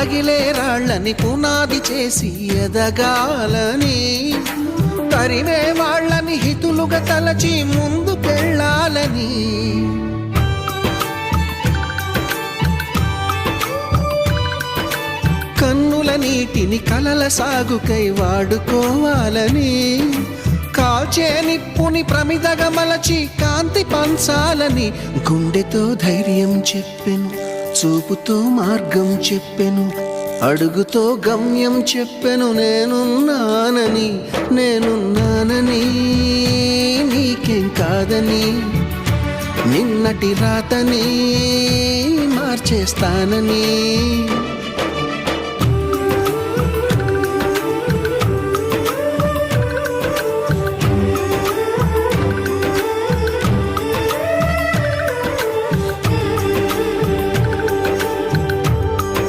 తగిలే రాళ్ళని పునాది చేసి ఎదగాలని. తరిమే వాళ్ళని హితులుగా తలచి ముందుకెళ్ళాలని కన్నుల నీటిని కలల సాగుకై వాడుకోవాలని. కాల్చే నిప్పుని ప్రమిదగా మలచి కాంతి పంచాలని గుండెతో ధైర్యం చెప్పెను. చూపుతో మార్గం చెప్పెను. అడుగుతో గమ్యం చెప్పెను. నేనున్నానని నేనున్నానని నీకేం కాదని. నిన్నటి రాతని మార్చేస్తానని